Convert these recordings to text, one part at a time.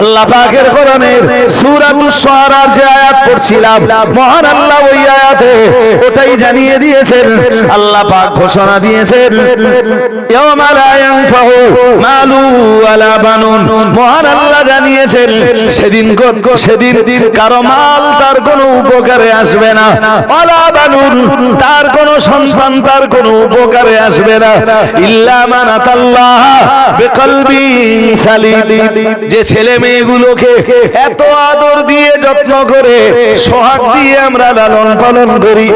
আল্লাহ পাকের কোরআনের সূরাতুস শুআরার যে আয়াত পড়ছিলাম, মহান আল্লাহ ওই আয়াতে ওটাই জানিয়ে দিয়েছেন, আল্লাহ পাক ঘোষণা দিয়েছেন ইয়াওমা লা ইয়ানফাউ মালু ওয়ালা বানুন। মহান আল্লাহ জানিয়েছেন, সেদিন সেদিন কারও মাল তার কোনো উপকারে আসবে না, ওয়ালা বানুন, তার কোনো সন্তান তার কোনো উপকারে আসবে না, ইল্লা মান আতাল্লাহ বিকলবিন সালিম। যে ছেলে মেয়েগুলোকে এত আদর দিয়ে যত্ন করে, সোহাগ দিয়ে আমরা লালন পালন করি।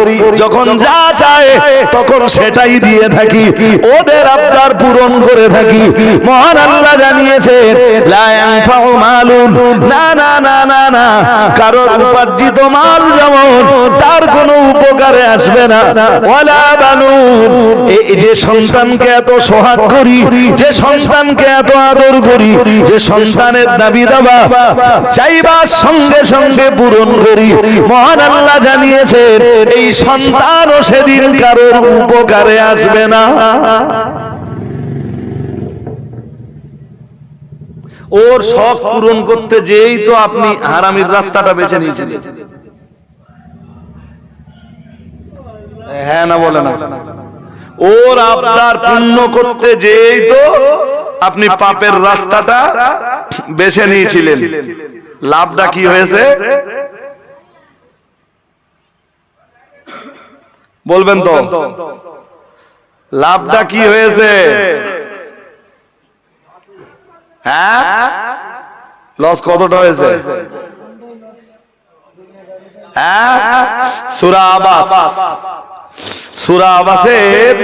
যখন যা চায়, তখন সেটাই দিয়ে থাকি। ওদের আবদার পূরণ করে থাকি। মহান আল্লাহ জানিয়েছে লা না না না না না। কারও উপার্জিত মাল যেমন, তার কোনো উপকারে আসবে না। যে সন্তানকে এত সোহাগ করি, যে সন্তানকে এত আদর করি, যে সন্তানের দাবি দাবা চাইবার সঙ্গে সঙ্গে পূরণ করি। মহান আল্লাহ জানিয়েছে এই সন্তানও সেদিন কারোর উপকারে আসবে না। ওর শখ পূরণ করতে যেই তো আপনি হারামির রাস্তাটা বেছে নিয়েছিলেন। হ্যাঁ না বলে না। ওর আপনার পূর্ণ করতে যেই তো আপনি পাপের রাস্তাটা বেছে নিয়েছিলেন। লাভটা কি হয়েছে? বলবেন তো। লাভটা কি হয়েছে? হ্যাঁ? লস কতটা হয়েছে? হ্যাঁ? সুরা আবাস। সুরা আবাসের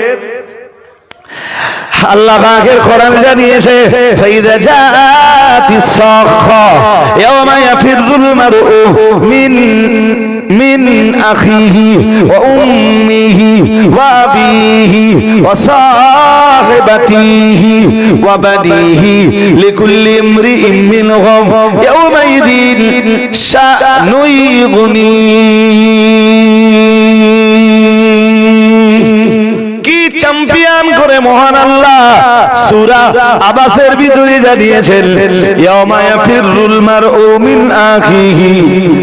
আল্লাহ পাকের কোরআন জানিয়েছে, ফাইদা জাতিস সাখা ইয়াওমা ইয়াফিরুল মারউ মিন মিন আখিহি ওয়া উম্মিহি ওয়া আবিহি ওয়া সাহিবাতিহি ওয়া বানিহি লিকুল্লি ইমরিইন মিনহুম ইয়াওমাইদিন শা'নু ইগনি করে, মহান আল্লাহ। সূরা আবাসের ভিতরে জানিয়েছেন আখিহি।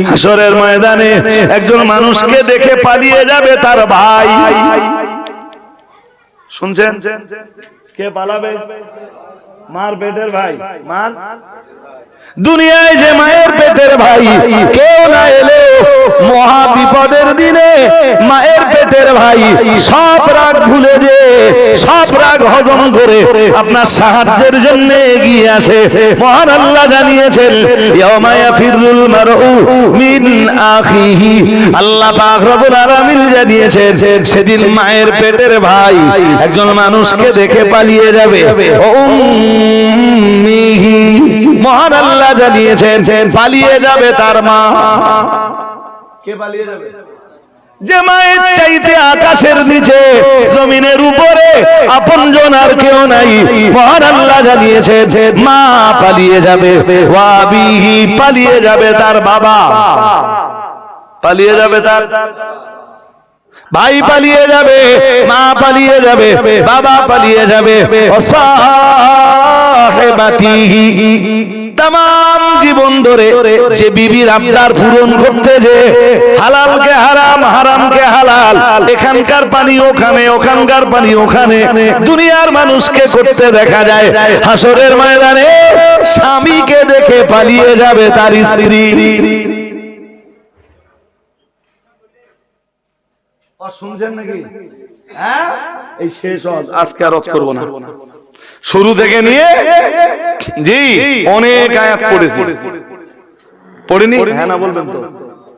হাশরের ময়দানে একজন মানুষকে দেখে পালিয়ে যাবে তার ভাই। শুনছেন? কে পালাবে? মার পেটের ভাই। মার? দুনিয়ায় যে মায়ের পেটের ভাই, কেউ না এলে। মহা বিপদের দিনে মায়ের পেটের ভাই। সব রাগ ভুলে যে, সব রাগ হজম করে আপনার সাহায্যের জন্য এগিয়ে আসে। মহান আল্লাহ জানিয়েছেন ইয়াওমা ইয়াফিরুল মারউ মিন আখিহি। আল্লাহ পাক রব্বুল আলামিন জানিয়েছেন, সেদিন মায়ের পেটের ভাই একজন মানুষকে দেখে পালিয়ে যাবে। ও উম্মিহি। মহান আল্লাহ জানিয়েছেন পালিয়ে যাবে তার মা। কে পালিয়ে যাবে? যে মায়ের চাইতে আকাশের নিচে জমিনের উপরে আপনজন আর কেউ নাই। মহান আল্লাহ জানিয়েছেন মা পালিয়ে যাবে ওয়াবিহি পালিয়ে যাবে তার বাবা। পালিয়ে যাবে তার ভাই পালিয়ে যাবে, মা পালিয়ে যাবে, বাবা পালিয়ে যাবে। তাম জীবন ধরে যে বিবির আবদার পূরণ করতে যে হালালকে হারাম, হারামকে হালাল, এখানকার পানি ওখানে, ওখানকার পানি ওখানে, দুনিয়ার মানুষকে করতে দেখা যায়। হাসরের ময়দানে স্বামীকে দেখে পালিয়ে যাবে তার স্ত্রী। শুনছেন নাকি? হ্যাঁ? এই শেষ হজ আজকে আর করব না। শুরু থেকে নিয়ে জি অনেক আয়াত পড়েছি। পড়িনি? হ্যাঁ না বলবেন তো।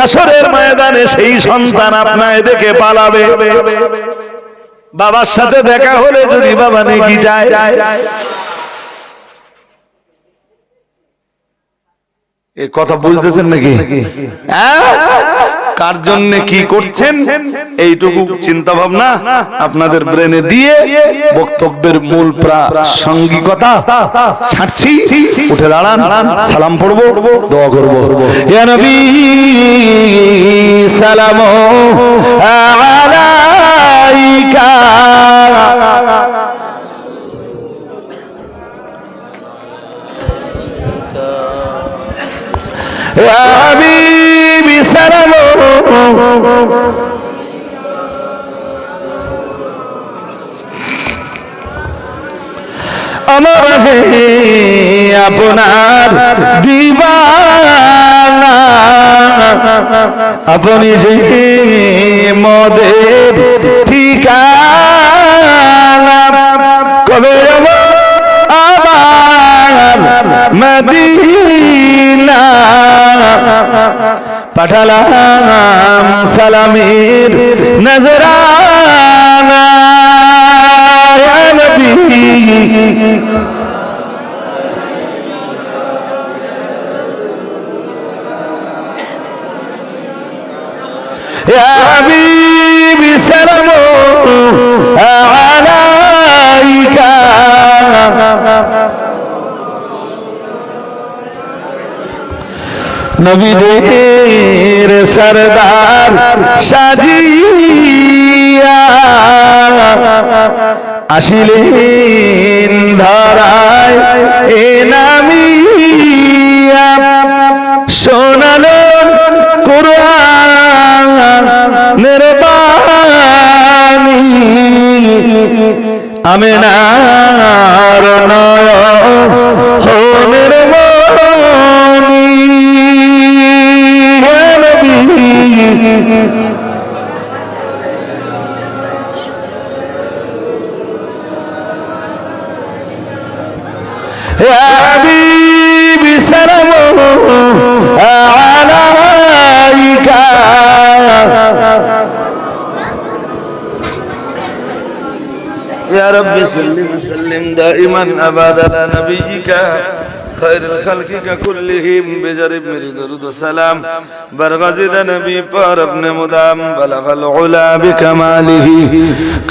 হাসরের ময়দানে সেই সন্তান আপনায় দেখে পালাবে। বাবার সাথে দেখা হলে যদি বাবা নেকি যায়। কথা বুঝতেছেন নাকি? হ্যাঁ? কার জন্য কি করছেন এইটুকু চিন্তা ভাবনা আপনাদের ব্রেনে দিয়ে বক্তব্যের মূল প্রাসঙ্গিকতা ছাড়ছি উঠে দাঁড়ান সালাম পড়বো দোয়া করবো ইয়া নবী সালাম আলাইকা يا حبيبي সারালো। আমার আছে আপনার দিবানা। আপনি যে মদের ঠিকানা কবে যাব আবার মদিনা? পাঠালাম সালামের নজরানা ইয়া নবী। নবীদের সরদার সাজিয়া আসিলেন ধরায় এ নামিয়া। শোনালো কোরআনের বাণী। আমেনার নয় হোনের মনি। حبيبي سلام عليك يا رب سلم وسلم دائما ابدا على نبيك خير الخلق كلهم بجرب میری درود و سلام برغزید نبی پر ابن مدام بلغ العلا بكماله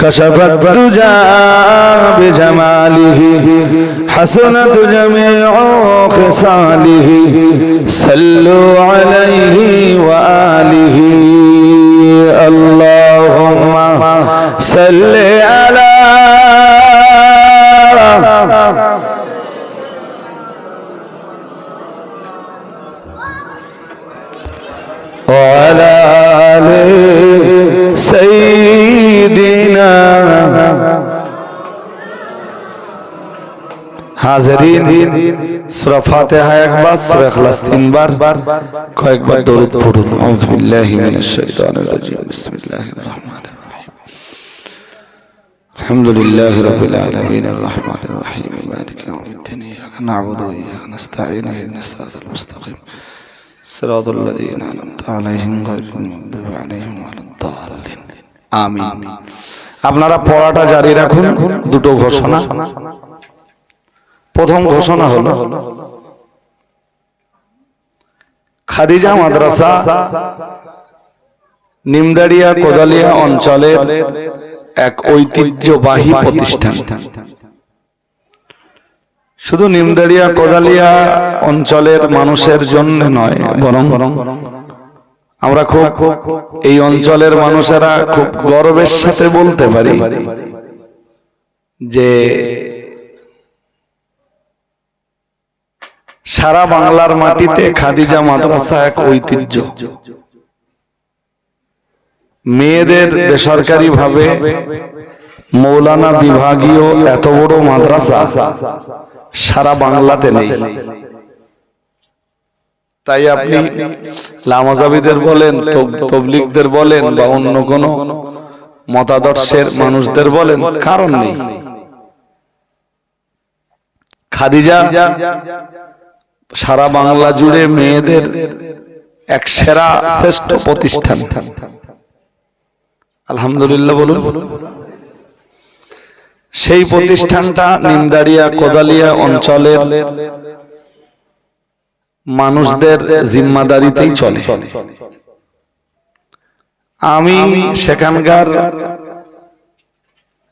كشف الدجى بجماله حسنت جميع خصاله صلوا عليه وآله اللهم صل على وعلى آل سيدنا হাজারিন সূরা ফাতিহা একবার সূরা ইখলাস তিনবার কয়েকবার দরুদ পড়ুন আউযু বিল্লাহি মিনাশ শাইতানির রাজিম বিসমিল্লাহির রহমানির রহিম الحمد لله رب العالمين الرحمن الرحيم مالك يوم الدين إياك نعبد وإياك نستعين اهدنا الصراط المستقيم صراط الذين أنعمت عليهم غير المغضوب عليهم ولا الضالين آمين আপনারা পড়াটা জারি রাখুন দুটো ঘোষণা প্রথম ঘোষণা হলো খাদিজা মাদ্রাসা নিমদারিয়া কোদালিয়া অঞ্চলের এক ঐতিহ্যবাহী প্রতিষ্ঠান শুধু নিমদারিয়া কোদালিয়া অঞ্চলের মানুষের জন্য নয়, বরং আমরা খুব এই অঞ্চলের মানুষেরা খুব গর্বের সাথে বলতে পারি যে সারা বাংলার মাটিতে খাদিজা মাদ্রাসা এক ঐতিহ্য। মেয়েদের বেসরকারি ভাবে মৌলানা বিভাগীয় এত বড় মাদ্রাসা সারা বাংলাতে নেই। তাই আপনি লামাজাবিদের বলেন তবলিকদের বলেন বা অন্য কোন মতাদর্শের মানুষদের বলেন, কারণ নেই। খাদিজা সারা বাংলা জুড়ে মেয়েদের এক সেরা শ্রেষ্ঠ প্রতিষ্ঠান। আলহামদুলিল্লাহ বলুন। সেই প্রতিষ্ঠানটা নিমদারিয়া কোদালিয়া অঞ্চলের মানুষদের জিম্মাদারিতেই চলে। আমি সেখানকার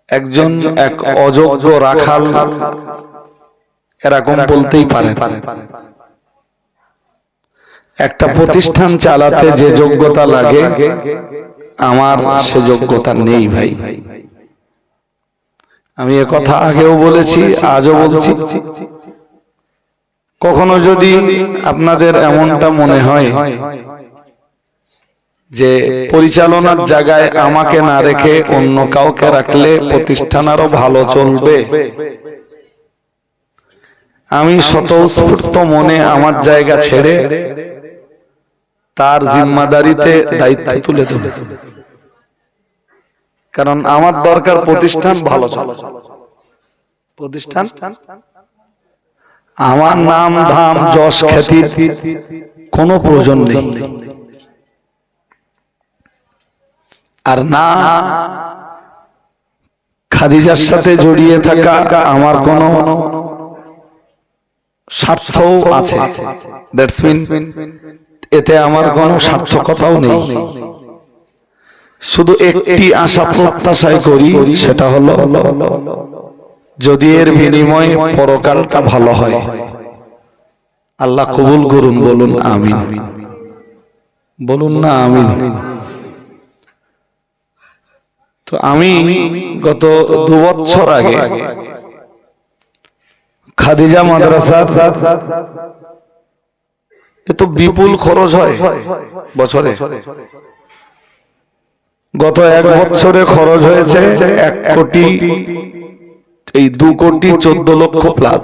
একজন এক অযোগ্য রাখাল, এরকম বলতেই পারে একটা প্রতিষ্ঠান চালাতে যে যোগ্যতা লাগে, আমার সে যোগ্যতা নেই ভাই। আমি এ কথা আগেও বলেছি আজও বলছি। কখনো যদি আপনাদের এমনটা মনে হয় যে পরিচালনার জায়গায় আমাকে না রেখে অন্য কাউকে রাখলে প্রতিষ্ঠান আরও ভালো চলবে। আমি স্বতঃস্ফূর্ত মনে আমার জায়গা ছেড়ে তার জিম্মাদারিতে দায়িত্ব তুলে দেব। কারণ আমার দরকার প্রতিষ্ঠান ভালো চলে। প্রতিষ্ঠান? আমার নাম ধাম যশ খ্যাতি কোনো প্রয়োজন নেই। আর না খাদিজার সাথে জড়িয়ে থাকা আমার কোন স্বার্থ আছে। দ্যাটস মিন এতে আমার কোনো সার্থকতাও নেই। শুধু একটি আশা প্রত্যাশায় করি সেটা হলো যদি এর বিনিময়ে পরকালটা ভালো হয়। আল্লাহ কবুল করুন বলুন আমিন। বলুন না আমিন। তো আমি গত দু বছর আগে খাদিজা মাদ্রাসা এ তো বিপুল খরচ হয় বছরে। গত এক বছরে খরচ হয়েছে এক কোটি, এই দু কোটি চোদ্দ লক্ষ প্লাস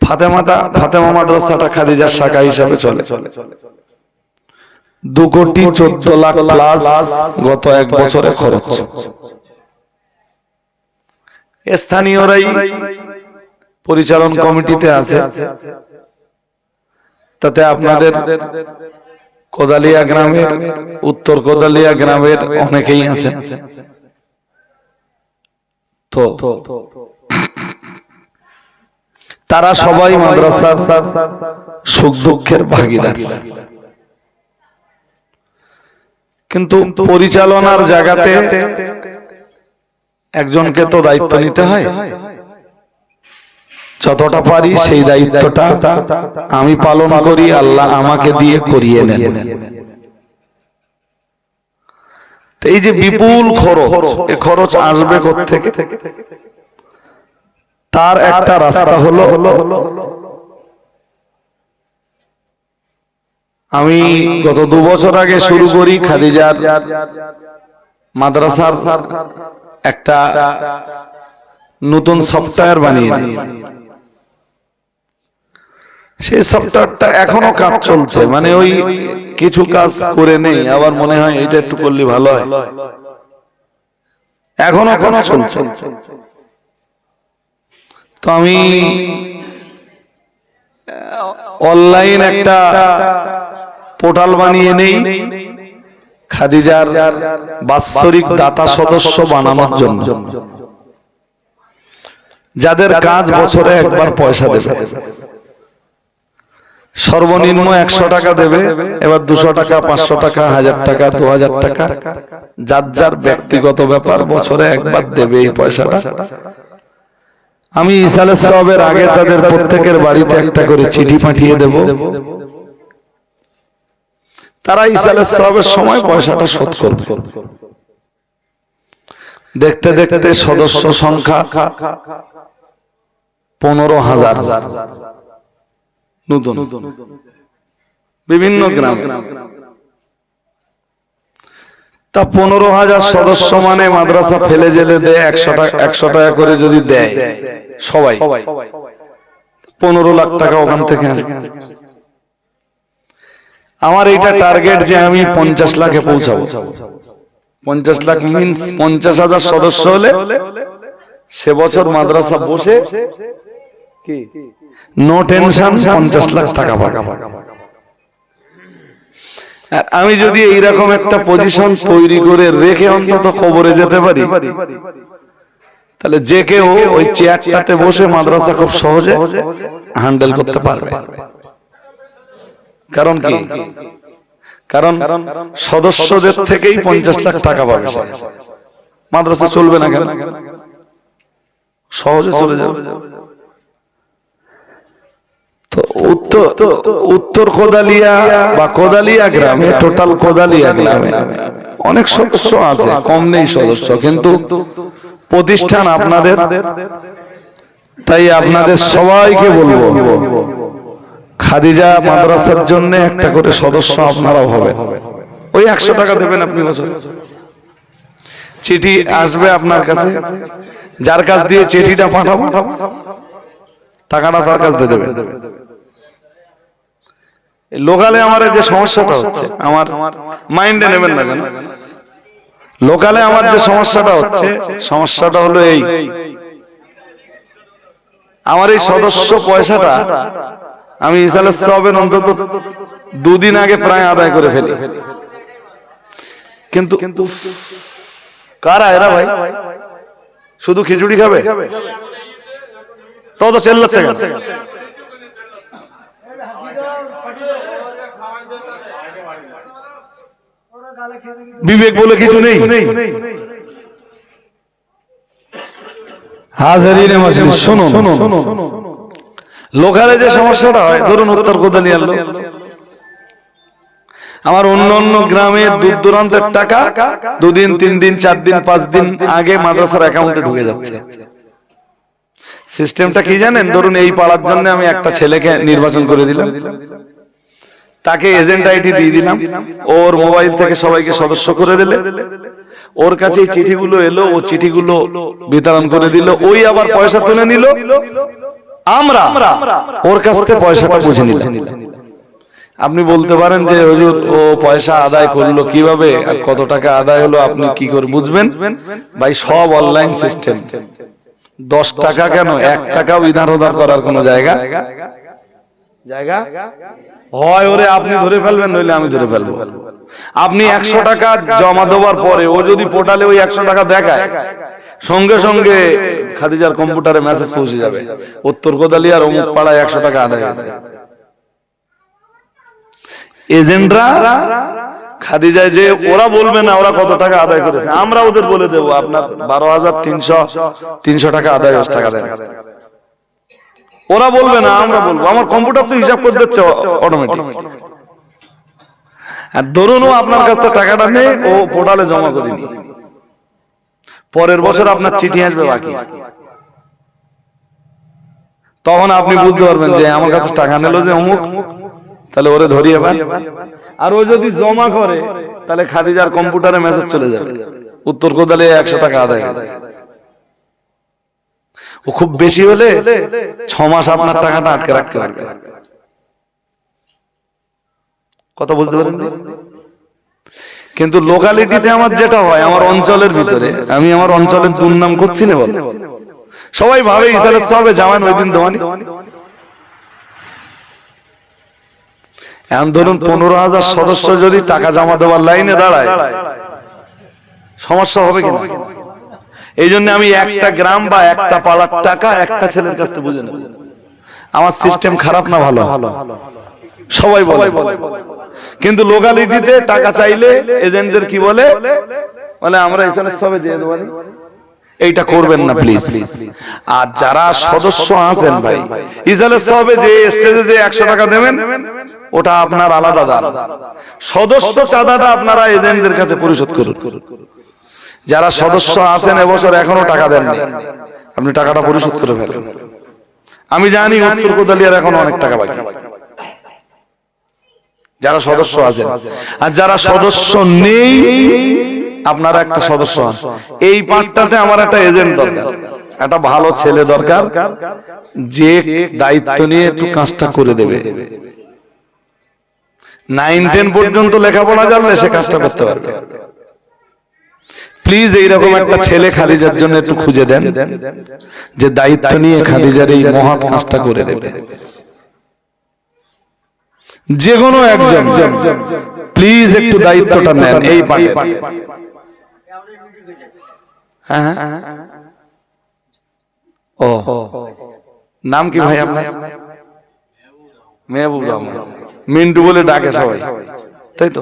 ফাতেমাটা ফাতেমা মাদ্রাসাটা খাদিজার শাখা হিসাবে চলে। দু কোটি চোদ্দ লাখ প্লাস গত এক বছরে খরচ। স্থানীয়রাই পরিচালন কমিটিতে আছে। তাতে আপনাদের কোদালিয়া গ্রামের, উত্তর কোদালিয়া গ্রামের অনেকেই আছেন। তো, তারা সবাই মাদ্রাসার সুখ দুঃখের ভাগিদার। কিন্তু পরিচালনার জায়গাতে একজনকে তো দায়িত্ব নিতে হয়। যতটা পারি সেই দায়িত্বটা আমি পালন করি, আল্লাহ আমাকে দিয়ে করিয়ে নেন। এই যে বিপুল খরচ, এ খরচ আসবে থেকে তার একটা রাস্তা হলো, আমি গত দু বছর আগে শুরু করি খাদিজার মাদ্রাসার একটা নতুন সফটওয়্যার বানিয়ে। সেই সফটওয়্যারটা এখনও কাজ চলছে। মানে ওই কিছু কাজ করে নেই। আবার মনে হয় এটা একটু করলে ভালো হয়। এখনও এখনও চলছে তো আমি অনলাইন একটা পোর্টাল বানিয়ে নেই। খাদিজার বাৎসরিক দাতা সদস্য বানানোর জন্য। যাদের কাজ বছরে একবার পয়সা দেবে। সর্বনিম্ন একশো টাকা দেবে এবার দুশো টাকা পাঁচশো টাকা হাজার টাকা দু হাজার টাকা যার যার ব্যক্তিগত ব্যাপার বছরে একবার দেবে এই পয়সাটা। আমি ইসালের সবের আগে তাদের প্রত্যেকের বাড়িতে একটা করে চিঠি পাঠিয়ে দেব। তারা ইসালের সবের সময় পয়সাটা শোধ করবে। দেখতে দেখতে সদস্য সংখ্যা পনেরো হাজার। নতুন বিভিন্ন গ্রাম। তা পনেরো হাজার সদস্য মানে মাদ্রাসা ফেলে জেলে দেয় একশো টাকা একশো টাকা করে যদি দেয়। সবাই। পনেরো লাখ টাকা ওখান থেকে আমার এইটা টার্গেট যে আমি পঞ্চাশ লাখে পৌঁছাবো। পঞ্চাশ লাখ মিনস পঞ্চাশ হাজার সদস্য হলে সে বছর মাদ্রাসা বসে নো টেনশন পঞ্চাশ লাখ টাকা আমি যদি এইরকম একটা পজিশন তৈরি করে রেখে অন্তত খবরে যেতে পারি, তাহলে যে কেউ ওই চেয়ারটাতে বসে মাদ্রাসা খুব সহজে হ্যান্ডেল করতে পারবে। কারণ কি? কারণ সদস্যদের থেকেই পঞ্চাশ লাখ টাকা পাবে মাদ্রাসা চলবে না কেন? সহজে চলে যাবে। উত্তর কোদালিয়া বা কোদালিয়া গ্রামে টোটাল কোদালিয়া গ্রামে। অনেক সদস্য আছে, কম নেই সদস্য, কিন্তু প্রতিষ্ঠান আপনাদের। তাই আপনাদের সবাইকে বলব, খাদিজা মাদ্রাসার জন্য একটা করে সদস্য আপনারাও হবে ওই একশো টাকা দেবেন আপনি চিঠি আসবে আপনার কাছে, যার কাছ দিয়ে চিঠিটা পাঠাবো, টাকাটা তার কাছ দিয়ে দেবেন। লোকালে আমার যে সমস্যাটা হচ্ছে, আমার মাইন্ডে নেবেন না কেন? লোকালে আমার যে সমস্যাটা হচ্ছে, সমস্যাটা হলো এই। আমার এই সদস্য পয়সাটা আমি অন্তত দুদিন আগে প্রায় আদায় করে ফেলি। কিন্তু কিন্তু কারা এরা ভাই? শুধু খিচুড়ি খাবে? তত চেল্লাচ্ছে বিবেক বলে কিছু নেই। লোকালে যে সমস্যাটা হয়, ধরুন উত্তর আমার অন্য অন্য গ্রামের দূর দূরান্তের টাকা দুদিন, তিন দিন, চার দিন, পাঁচ দিন আগে মাদ্রাসার অ্যাকাউন্টে ঢুকে যাচ্ছে। সিস্টেমটা কি জানেন? ধরুন এই পাড়ার জন্য আমি একটা ছেলেকে নির্বাচন করে দিলাম। তাকে এজেন্ট আইডি দিয়ে দিলাম। ওর মোবাইল থেকে সবাইকে সদস্য করে দিলে। ওর কাছে এই চিঠিগুলো এলো ও চিঠিগুলো বিতরণ করে দিল। ওই আবার পয়সা তুলে নিল। আমরা ওর কাছ থেকে পয়সাটা বুঝে নিলাম। আপনি বলতে পারেন যে হুজুর ও পয়সা আদায় করল কীভাবে? আর কত টাকা আদায় হলো? আপনি কি করে বুঝবেন? ভাই সব অনলাইন সিস্টেম দশ টাকা কেন? এক টাকাও ইধার উধার করার কোনো জায়গা? জায়গা? হয় ওরে আপনি ধরে ফেলবেন নইলে আমি ধরে ফেলব। আপনি একশো টাকা জমা দেওয়ার পরে ও যদি পোর্টালে ওই একশো টাকা দেখায় সঙ্গে সঙ্গে খাদিজার কম্পিউটারে মেসেজ পৌঁছে যাবে। উত্তর কোদালিয়ার অমুক পাড়ায় একশো টাকা আদায় হয়েছে। এজেন্টরা খাদিজায় যে ওরা বলবে না ওরা কত টাকা আদায় করেছে আমরা ওদের বলে দেবো আপনার বারো হাজার তিনশো তিনশো টাকা আদায় টাকা দেন। ওরা বলবে না, আমরা বলব। আমার কম্পিউটার তো হিসাব করে দিচ্ছে অটোমেটিক আর ধরুন ও আপনার কাছ থেকে টাকাটা নেই, ও পোর্টালে জমা করিনি পরের বছর আপনার চিঠি আসবে বাকি। তখন আপনি বুঝতে পারবেন যে আমার কাছে টাকা নিল যে অমুক, তাহলে ওরে ধরিয়ে পান আর ও যদি জমা করে, তাহলে খাদিজার কম্পিউটারে মেসেজ চলে যাবে। উত্তর কোদালে একশো টাকা আদায় হয়ে যায়। ও খুব বেশি হলে ছ মাস আপনার টাকাটা আটকে রাখতে পারবে। কথা বুঝতে পারেন কিন্তু লোকালিটিতে আমার যেটা হয়, আমার অঞ্চলের ভিতরে, আমি আমার অঞ্চলের দুর্নাম করছি না সবাই ভাবে ইসালের সাহেবে জামান ওই দিন এখন ধরুন পনেরো হাজার সদস্য যদি টাকা জমা দেওয়ার লাইনে দাঁড়ায়, সমস্যা হবে কিনা? এই জন্য আমি একটা গ্রাম বা একটা পাড়ার টাকা একটা ছেলের কাছ থেকে বুঝে নেব। আমার সিস্টেম খারাপ না ভালো। সবাই বলে। কিন্তু লোকালিটিতে টাকা চাইলে এজেন্টদের কি বলে? বলে? আমরা এখানে সবে দিয়ে দেবো এইটা করবেন না প্লিজ আর যারা সদস্য আছেন ভাই ইজালের সবে যে স্টেজে যে একশো টাকা দেবেন ওটা আপনার আলাদা দান সদস্য চাঁদাটা আপনারা এজেন্টদের কাছে পরিশোধ করুন। যারা সদস্য আছেন এবছর এখনও টাকা দেননি। আপনি টাকাটা পরিশোধ করে ফেলেন। আমি জানি উত্তর কোদালিয়ার এখন অনেক টাকা বাকি। যারা সদস্য আছেন। আর যারা সদস্য নেই আপনারা একটা সদস্য হন। এই পাঠটাতে আমার একটা এজেন্ট দরকার। একটা ভালো ছেলে দরকার যে দায়িত্ব নিয়ে একটু কাজটা করে দেবে। নাইন টেন পর্যন্ত লেখাপড়া জানলে সে কাজটা করতে পারবে। প্লিজ এইরকম একটা ছেলে খাদিজার জন্য একটু খুঁজে দেন যে দায়িত্ব নিয়ে খাদিজার এই মহৎ কাজটা করে দেবে। যে কোনো একজন প্লিজ একটু দায়িত্বটা নেন এই পাঠে হ্যাঁ হ্যাঁ। ও নাম কি ভাই আপনার? মেহবুব রহমান। মিন্টু বলে ডাকে সবাই। তাই তো।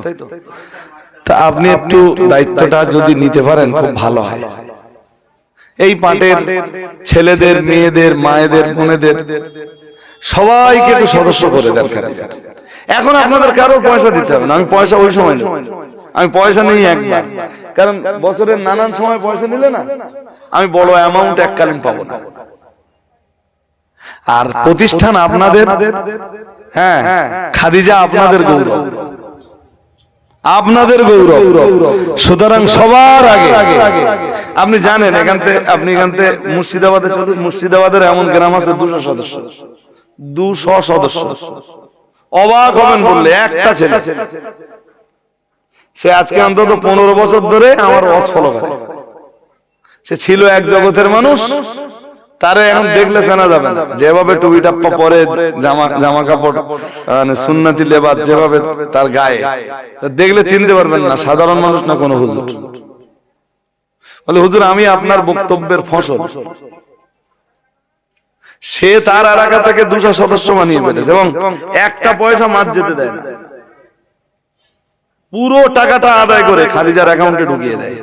তা আপনি একটু দায়িত্বটা যদি নিতে পারেন খুব ভালো হয়। এই পাটের ছেলেদের মেয়েদের মায়েদের বোনেদের সবাইকে একটু সদস্য করে দেন এখন আপনাদের কারও পয়সা দিতে হবে না। আমি পয়সা ওই সময় আমি পয়সা নেই একবার। কারণ বছরের নানান সময় পয়সা নিলে না আমি বড় অ্যামাউন্ট এককালীন পাবো না। আর প্রতিষ্ঠান আপনাদের হ্যাঁ খাদিজা আপনাদের গৌরব। আপনাদের গৌরব। সুতরাং সবার আগে আপনি জানেন, এখান থেকে আপনি এখান থেকে মুর্শিদাবাদে মুর্শিদাবাদের এমন গ্রাম আছে দুশো সদস্য। দুশো সদস্য। অবাক হবেন বললে, একটা ছেলে। সে আজকে অন্তত পনেরো বছর ধরে আমার ওয়াজ ফলো সে ছিল এক জগতের মানুষ। তারে এখন দেখলে চেনা যাবে না। যেভাবে টুপি টাপ্পা পরে জামা জামা কাপড় মানে সুন্নতি লেবাস যেভাবে তার গায়ে দেখলে চিনতে পারবেন না সাধারণ মানুষ না কোনো হুজুর। বলে হুজুর আমি আপনার বক্তব্যের ফসল। সে তার এলাকা থেকে দুশো সদস্য বানিয়ে ফেলেছে এবং একটা পয়সা মাছ যেতে দেয় না। পুরো টাকাটা আদায় করে খাদিজার অ্যাকাউন্টে ঢুকিয়ে দেয়।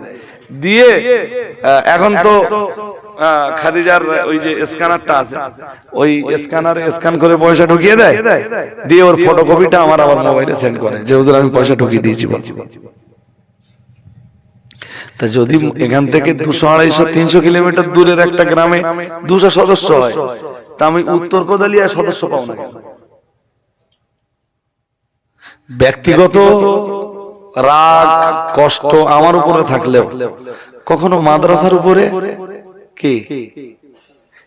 দিয়ে এখন তো খাদিজার ওই যে স্ক্যানারটা আছে। ওই স্ক্যানার স্ক্যান করে পয়সা ঢুকিয়ে দেয়? দিয়ে। ওর ফটোকপিটা আমার আবার মোবাইলে সেন্ড করে। যে হুজুর আমি পয়সা ঢুকিয়ে দিয়েছি তা যদি এখান থেকে দুশো আড়াইশো তিনশো কিলোমিটার দূরের একটা গ্রামে দুশো সদস্য হয়। তা আমি উত্তর কোদালিয়ায় সদস্য পাও না ব্যক্তিগত রাগ কষ্ট আমার উপরে থাকলেও। কখনো মাদ্রাসার উপরে? কি?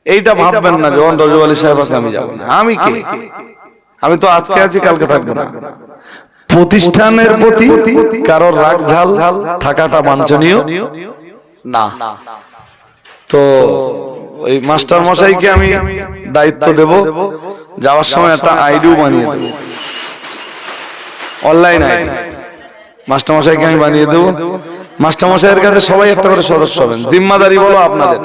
এইটা ভাববেন না যখন রজব আলী সাহেব আছে আমি যাব না। আমি কি? আমি তো আজকে আছি কালকে থাকব না। প্রতিষ্ঠানের প্রতি কারোর রাগ ঝাল থাকাটা বাঞ্ছনীয়? না। তো ওই মাস্টার মশাইকে আমি দায়িত্ব দেব। যাওয়ার সময় একটা আইডিও বানিয়ে দেব। অনলাইন। আইডি মাস্টার মশাইকে আমি বানিয়ে দেব। মাস্টারমশাইয়ের কাছে সবাই একটা করে সদস্য হবেন। জিম্মাদারি বলো আপনাদের।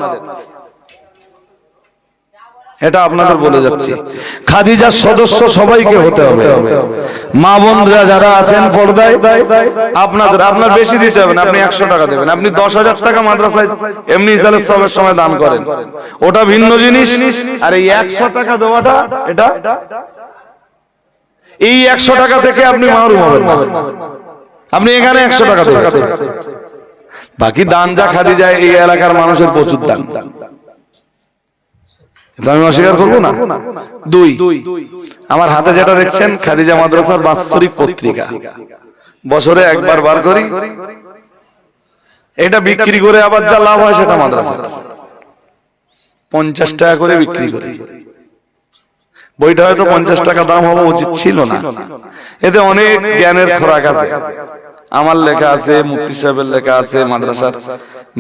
এটা আপনাদের বলে যাচ্ছি। খাদিজার সদস্য সবাইকে হতে হবে। মা বোনরা যারা আছেন পর্দায় আপনাদের আপনার বেশি দিতে হবে না আপনি একশো টাকা দেবেন। আপনি দশ হাজার টাকা মাদ্রাসায় এমনি ইসালের সবের সময় দান করেন। ওটা ভিন্ন জিনিস। আর এই একশো টাকা দেওয়াটা এটা এই একশো টাকা থেকে আপনি মাহরুম হবেন আপনি এখানে একশো টাকা দেবেন বাকি দান যা খাদি যায় এই এলাকার মানুষের প্রচুর দান। আমি অস্বীকার করব না। দুই, আমার হাতে যেটা দেখছেন, খাদিজা মাদ্রাসার বাৎসরিক পত্রিকা। বছরে একবার বার করি। এটা বিক্রি করে আবার যা লাভ হয় সেটা মাদ্রাসা পঞ্চাশ টাকা করে বিক্রি করি। বইটা হয়তো পঞ্চাশ টাকা দাম হওয়া উচিত ছিল না। এতে অনেক জ্ঞানের খোরাক আছে। আমার লেখা আছে মুক্তি সাহেবের লেখা আছে মাদ্রাসার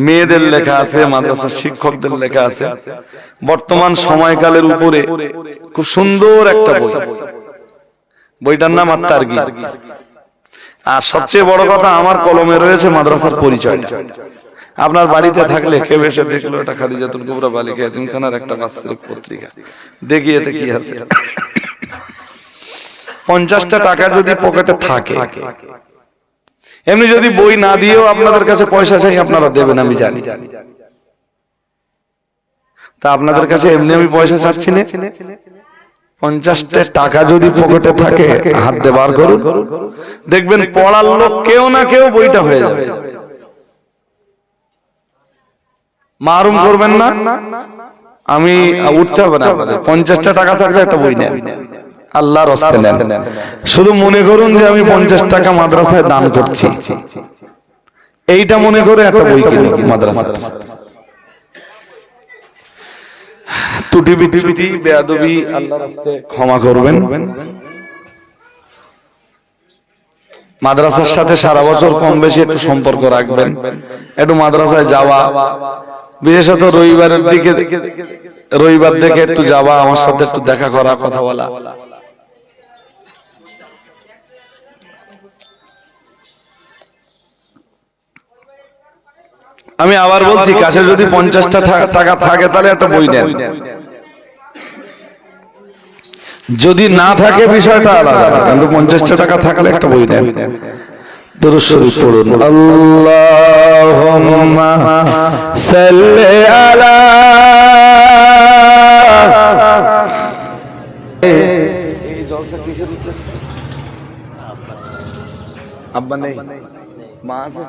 মেয়েদের লেখা আছে মাদ্রাসার শিক্ষকদের লেখা আছে। বর্তমান সময়কালের উপরে খুব সুন্দর একটা বই। বইটার নাম আত্মার আর সবচেয়ে বড় কথা আমার কলমে রয়েছে মাদ্রাসার পরিচয়টা। আপনার বাড়িতে থাকলে কেউ এসে দেখল এটা খাদিজাতুল কুবরা বালিকা এতিমখানার একটা বাৎসরিক পত্রিকা দেখি এতে কি আছে পঞ্চাশটা টাকা যদি পকেটে থাকে এমনি যদি বই না দিয়েও আপনাদের কাছে পয়সা চাই আপনারা দেবেন আমি জানি তা আপনাদের কাছে এমনি আমি পয়সা চাচ্ছি না পঞ্চাশটা টাকা যদি পকেটে থাকে হাত দিয়ে বার করুন দেখবেন পড়ার লোক কেউ না কেউ বইটা হয়ে যাবে মারুম করবেন না। আমি উঠতে হবে না আপনাদের। পঞ্চাশটা টাকা থাকলে একটা বই নেন। আল্লাহর হস্তে নেন। শুধু মনে করুন যে আমি পঞ্চাশ টাকা মাদ্রাসায় দান করছি। এইটা মনে করে একটা বই কিনুন মাদ্রাসার। ত্রুটি বিচ্যুতি বেয়াদবি ক্ষমা করবেন। মাদ্রাসার সাথে সারা বছর কম বেশি একটু সম্পর্ক রাখবেন। একটু মাদ্রাসায় যাওয়া। বিশেষত রবিবারের দিকে রবিবার দেখে একটু যাওয়া আমার সাথে একটু দেখা করা কথা বলা। আমি আবার বলছি কাছে যদি পঞ্চাশটা টাকা থাকে তাহলে একটা বই নেন। যদি না থাকে বিষয়টা আলাদা। কিন্তু পঞ্চাশটা টাকা থাকলে একটা বই নেন। দরুদ শরীফ পড়ুন। আল্লাহুম্মা সাল্লি আব্বা নেই। মা আছে?